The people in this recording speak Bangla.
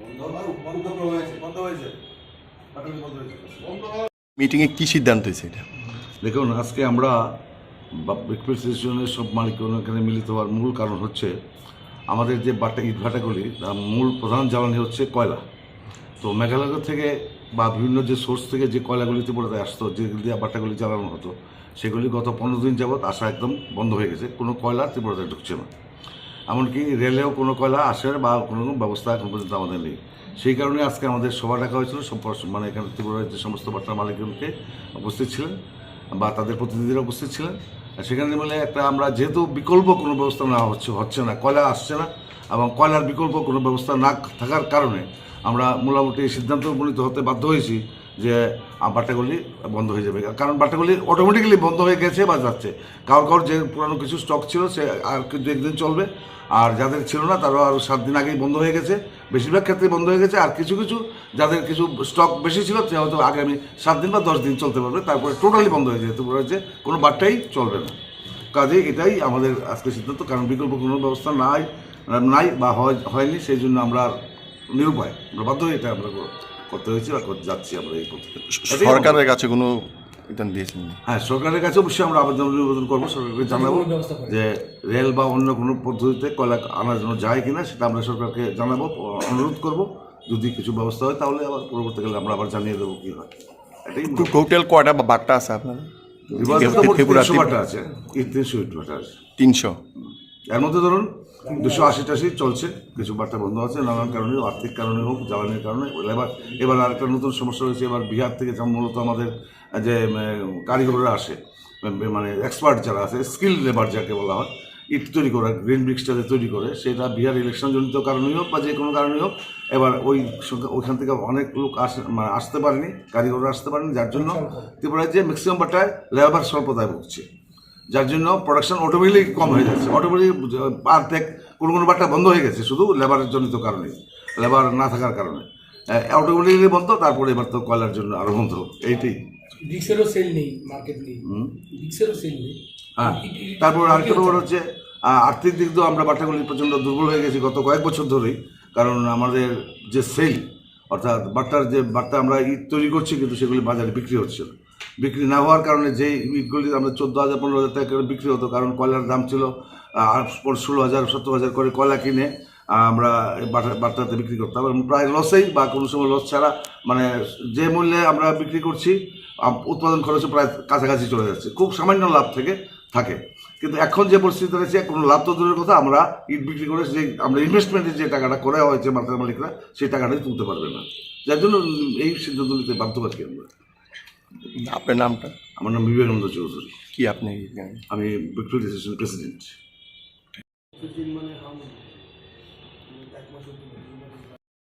বন্ধ বন্ধ হয়েছে? বন্ধ হয়েছে? বন্ধ মিটিংয়ে কি সিদ্ধান্ত হয়েছে এটা? দেখুন আজকে আমরা এক্সপ্রেসনের সব মালিক এখানে মিলিত হওয়ার মূল কারণ হচ্ছে আমাদের যে বাটা ইট ভাটাগুলি তার মূল প্রধান জ্বালানি হচ্ছে কয়লা। তো মেঘালয় থেকে বা বিভিন্ন যে সোর্স থেকে যে কয়লাগুলি ত্রিপুরাতে আসতো যেগুলি দিয়ে বাটাগুলি জ্বালানো হতো সেগুলি গত পনেরো দিন যাবৎ আসা একদম বন্ধ হয়ে গেছে। কোনো কয়লা ত্রিপুরাতে ঢুকছে না। এমনকি রেলেও কোনো কয়লা আসার বা কোনো ব্যবস্থা এখন পর্যন্ত আমাদের নেই। সেই কারণে আজকে আমাদের সভা ডাকা হয়েছিল মানে এখানে ত্রিপুরার যে সমস্ত বাট্টার মালিকগণকে উপস্থিত ছিলেন বা তাদের প্রতিনিধিরা উপস্থিত ছিলেন। সেখানে মিলে একটা আমরা যেহেতু বিকল্প কোনো ব্যবস্থা না হচ্ছে হচ্ছে না, কয়লা আসছে না এবং কয়লার বিকল্প কোনো ব্যবস্থা না থাকার কারণে আমরা মোটামুটি সিদ্ধান্ত উপনীত হতে বাধ্য হয়েছি যে বাটাগুলি বন্ধ হয়ে যাবে। কারণ বাটাগুলি অটোমেটিক্যালি বন্ধ হয়ে গেছে বা যাচ্ছে। কারোর কারোর যে পুরানো কিছু স্টক ছিল, সে আর দু একদিন চলবে। আর যাদের ছিল না, তারও আরও সাত দিন আগেই বন্ধ হয়ে গেছে। বেশিরভাগ ক্ষেত্রে বন্ধ হয়ে গেছে। আর কিছু কিছু যাদের কিছু স্টক বেশি ছিল, সে হয়তো আগামী সাত দিন বা দশ দিন চলতে পারবে। তারপরে টোটালি বন্ধ হয়ে যেতে পারে কোনো বার্তাই চলবে না। কাজে এটাই আমাদের আজকে সিদ্ধান্ত। কারণ বিকল্প কোনো ব্যবস্থা নাই নাই বা হয়- হয়নি। সেই জন্য আমরা আর নিরুপায়। আমরা বাধ্য হয়ে এটা আমরা করতে হয়েছে বা করতে যাচ্ছি আমরা এই করতে। সরকারের কাছে কোনো এটা দিয়েছেন হ্যাঁ সরকারের কাছে অবশ্যই আমরা আবেদন নিবেদন করব সরকারকে জানাব যে রেল বা অন্য কোনো পদ্ধতিতে কয়লা আনার জন্য যায় কিনা সেটা আমরা সরকারকে জানাব অনুরোধ করব। যদি কিছু ব্যবস্থা হয় তাহলে আবার পরবর্তীকালে আমরা আবার জানিয়ে দেবো কি হয়। এটাই টোটাল কয়টা বা বাট্টা আছে আপনার তিনশো আছে। তিনশো? এর মধ্যে ধরুন দুশো আশি টাশি চলছে কিছু বার্তা বন্ধ আছে নানান কারণে আর্থিক কারণে হোক জ্বালানির কারণে এবার এবার আরেকটা নতুন সমস্যা হয়েছে এবার বিহার থেকে যেমন মূলত আমাদের যে কারিগররা আসে মানে এক্সপার্ট যারা আছে স্কিল লেবার যাকে বলা হয় ইট তৈরি করা গ্রিন ব্রিক্সটা যে তৈরি করে সেটা বিহার ইলেকশন জনিত কারণেই হোক বা যে কোনো কারণেই হোক এবার ওই ওইখান থেকে অনেক লোক আসে মানে আসতে পারেনি কারিগররা আসতে পারেনি যার জন্য ত্রিপুরায় যে ম্যাক্সিমাম বাটায় লেবার স্বল্পতায় ভুগছে। যার জন্য প্রোডাকশন অটোমেটিক কম হয়ে যাচ্ছে। অটোমেটিক পার থেকে কোনো কোনো বাট্টা বন্ধ হয়ে গেছে শুধু লেবারের জনিত কারণে লেবার না থাকার কারণে। অটোমেটিকলি বন্ধ তারপরে এবার তো কয়লার জন্য আরও বন্ধ এইটাই। ডিক্সেরও সেল নেই মার্কেট নেই। ডিক্সেরও সেল নেই। হ্যাঁ তারপর আরেকটা ব্যাপার হচ্ছে আর্থিক দিক দিয়েও আমরা বাট্টাগুলি প্রচণ্ড দুর্বল হয়ে গেছি গত কয়েক বছর ধরেই কারণ আমাদের যে সেল অর্থাৎ বাট্টার যে বাট্টা আমরা ইট তৈরি করছি কিন্তু সেগুলি বাজারে বিক্রি হচ্ছে না। বিক্রি না হওয়ার কারণে যেই ইটগুলি আমরা চোদ্দ হাজার, পনেরো হাজার টাকা করে বিক্রি হতো, কারণ কয়লার দাম ছিল ষোলো হাজার, সত্তর হাজার করে কয়লা কিনে আমরা বাট্টাতে বিক্রি করতাম। এবং প্রায় লসেই বা কোনো সময় লস ছাড়া মানে যে মূল্যে আমরা বিক্রি করছি উৎপাদন খরচও প্রায় কাছাকাছি চলে যাচ্ছে। খুব সামান্য লাভ থেকে থাকে। কিন্তু এখন যে পরিস্থিতি রয়েছে, কোনো লাভ তো দূরের কথা, আমরা ইট বিক্রি করে যে, আমরা ইনভেস্টমেন্টের যে টাকাটা করে হয়েছে মার্কেট মালিকরা, সেই টাকাটাই তুলতে পারবে না। যার জন্য এই সিদ্ধান্ত নিতে বাধ্য পাচ্ছি আমরা। আপনার নামটা? আমার নাম বিবেকানন্দ চৌধুরী। কি আপনি আমি ভিক্টোরিয়া স্টেশন প্রেসিডেন্ট